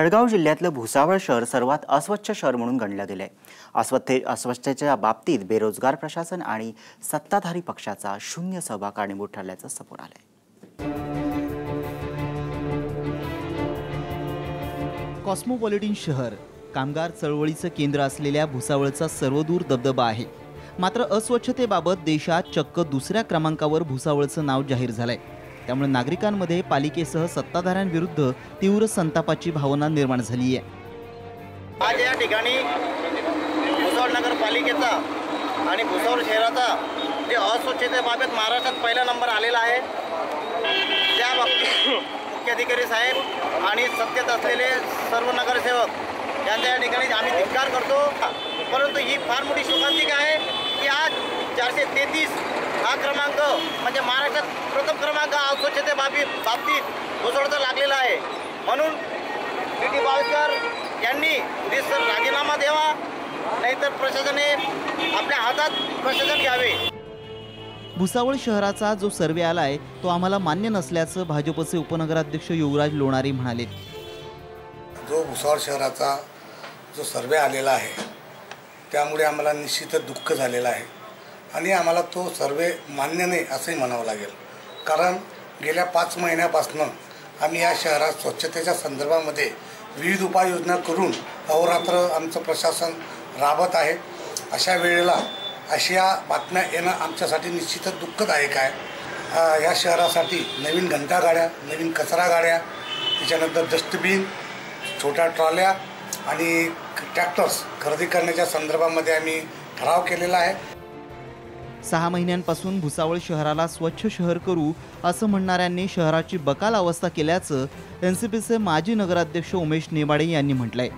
जळगाव जिल्ह्यातलं भुसावळ शहर सर्वात अस्वच्छ शहर म्हणून गणलं आहे अस्वत्थे अस्वच्छतेच्या बाबतीत बेरोजगार प्रशासन आणि सत्ताधारी पक्षाचा शून्य सहभाग कारणीभूत ठरल्याचं समोर आलंय. कॉस्मोपॉलिटिन शहर कामगार चळवळीचं केंद्र असलेल्या भुसावळचा सर्वदूर दबदबा आहे. मात्र अस्वच्छतेबाबत देशात चक्क दुसऱ्या क्रमांकावर भुसावळचं नाव जाहीर झालंय. त्यामुळे नागरिकांमध्ये पालिकेसह सत्ताधाऱ्यांविरुद्ध तीव्र संतापाची भावना निर्माण झाली आहे. आज या ठिकाणी भुसावळ नगरपालिकेचा आणि भुसावळ शहराचा जे अस्वच्छतेबाबत महाराष्ट्रात पहिला नंबर आलेला आहे. त्या बाबतीत मुख्याधिकारी साहेब आणि सत्तेत असलेले सर्व नगरसेवक यांच्या या ठिकाणी आम्ही धिक्कार करतो. परंतु ही फार मोठी शोकांतिका आहे की आज चारशे तेहतीस हा क्रमांक म्हणजे महाराष्ट्रात प्रथम क्रमांक हा अस्वच्छते बाबी बाबतीत भुसावळचा लागलेला आहे. म्हणून डी टी बावस्कर यांनी सर राजीनामा द्यावा नाहीतर प्रशासनाने आपल्या हातात प्रशासन घ्यावे. भुसावळ शहराचा जो सर्वे आलाय तो आम्हाला मान्य नसल्याचं भाजपचे उपनगराध्यक्ष युवराज लोणारी म्हणाले. जो भुसावळ शहराचा जो सर्वे आलेला आहे त्यामुळे आम्हाला निश्चितच दुःख झालेलं आहे. आणि आम्हाला तो सर्वे मान्य नाही असंही म्हणावं लागेल. कारण गेल्या पाच महिन्यापासून आम्ही या शहरात स्वच्छतेच्या संदर्भामध्ये विविध उपाययोजना करून अहोरात्र आमचं प्रशासन राबत आहे. अशा वेळेला अशा बातम्या येणं आमच्यासाठी निश्चितच दुःखदायक आहे. या शहरासाठी नवीन घंटागाड्या नवीन कचरा गाड्या त्याच्यानंतर डस्टबिन छोट्या ट्रॉल्या आणि ट्रॅक्टर्स खरेदी करण्याच्या संदर्भामध्ये आम्ही ठराव केलेला आहे. सहा महिन्यांपासून भुसावळ शहराला स्वच्छ शहर करू असं म्हणणाऱ्यांनी शहराची बकाल अवस्था केल्याचं एन सी पीचे माजी नगराध्यक्ष उमेश नेमाडे यांनी म्हटलंय.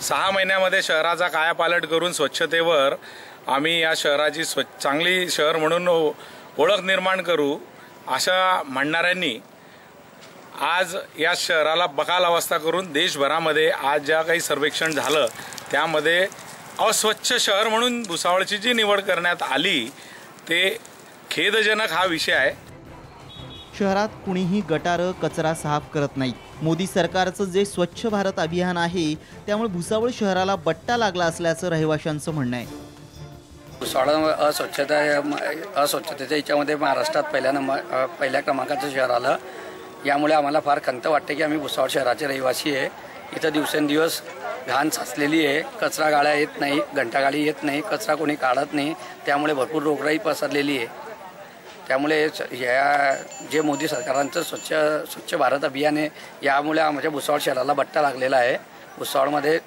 सहा महिन्यामध्ये शहराचा कायापालट करून स्वच्छतेवर आम्ही या शहराची स्व चांगली शहर म्हणून ओळख निर्माण करू अशा म्हणणाऱ्यांनी आज या शहराला बकाल अवस्था करून देशभरामध्ये आज ज्या काही सर्वेक्षण झालं त्यामध्ये अस्वच्छ शहर म्हणून भुसावळची जी निवड करण्यात आली ते खेदजनक हा विषय आहे. शहरात कुणीही गटारं कचरा साफ करत नाही. मोदी सरकारचं जे स्वच्छ भारत अभियान आहे त्यामुळे भुसावळ शहराला बट्टा लागला असल्याचं रहिवाशांचं म्हणणं आहे. भुसावळ अस्वच्छता अस्वच्छतेच्या याच्यामध्ये महाराष्ट्रात पहिल्या नंबर पहिल्या क्रमांकाचं शहर आलं. यामुळे आम्हाला फार खंत वाटते की आम्ही भुसावळ शहराचे रहिवासी आहे. इथं दिवसेंदिवस घाण साचलेली आहे. कचरा गाड्या येत नाही घंटागाडी येत नाही कचरा कोणी काढत नाही. त्यामुळे भरपूर रोगराई पसरलेली आहे. त्यामुळे स- या जे मोदी सरकारांचं स्वच्छ स्वच्छ भारत अभियान आहे यामुळे आमच्या भुसावळ शहराला बट्टा लागलेला आहे. भुसावळमध्ये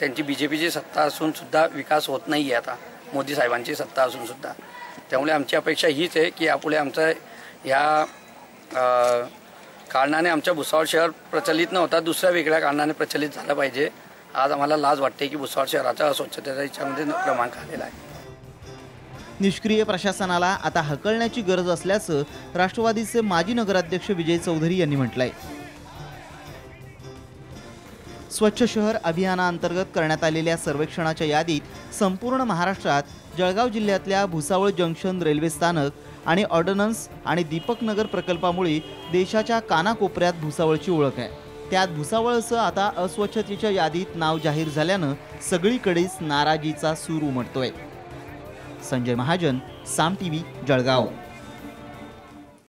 त्यांची बी जे पीची सत्ता असून सुद्धा विकास होत नाही आहे आता. मोदी साहेबांची सत्ता असून सुद्धा. त्यामुळे आमची अपेक्षा हीच आहे की यापुढे आमचं ह्या कारणाने आमच्या भुसावळ शहर प्रचलित नव्हता. दुसऱ्या वेगळ्या कारणाने प्रचलित झालं पाहिजे. आज आम्हाला लाज वाटते की भुसावळ शहराचा स्वच्छतेचा याच्यामध्ये क्रमांक आलेला आहे. निष्क्रिय प्रशासनाला आता हकलण्याची गरज असल्याचं राष्ट्रवादीचे माजी नगराध्यक्ष विजय चौधरी यांनी म्हटलंय. स्वच्छ शहर अभियानाअंतर्गत करण्यात आलेल्या सर्वेक्षणाच्या यादीत संपूर्ण महाराष्ट्रात जळगाव जिल्ह्यातल्या भुसावळ जंक्शन रेल्वे स्थानक आणि ऑर्डनन्स आणि दीपक नगर प्रकल्पामुळे देशाच्या कानाकोपऱ्यात भुसावळची ओळख आहे. त्यात भुसावळचं आता अस्वच्छतेच्या यादीत नाव जाहीर झाल्यानं सगळीकडेच नाराजीचा सूर उमटतोय. संजय महाजन साम टीव्ही जळगाव.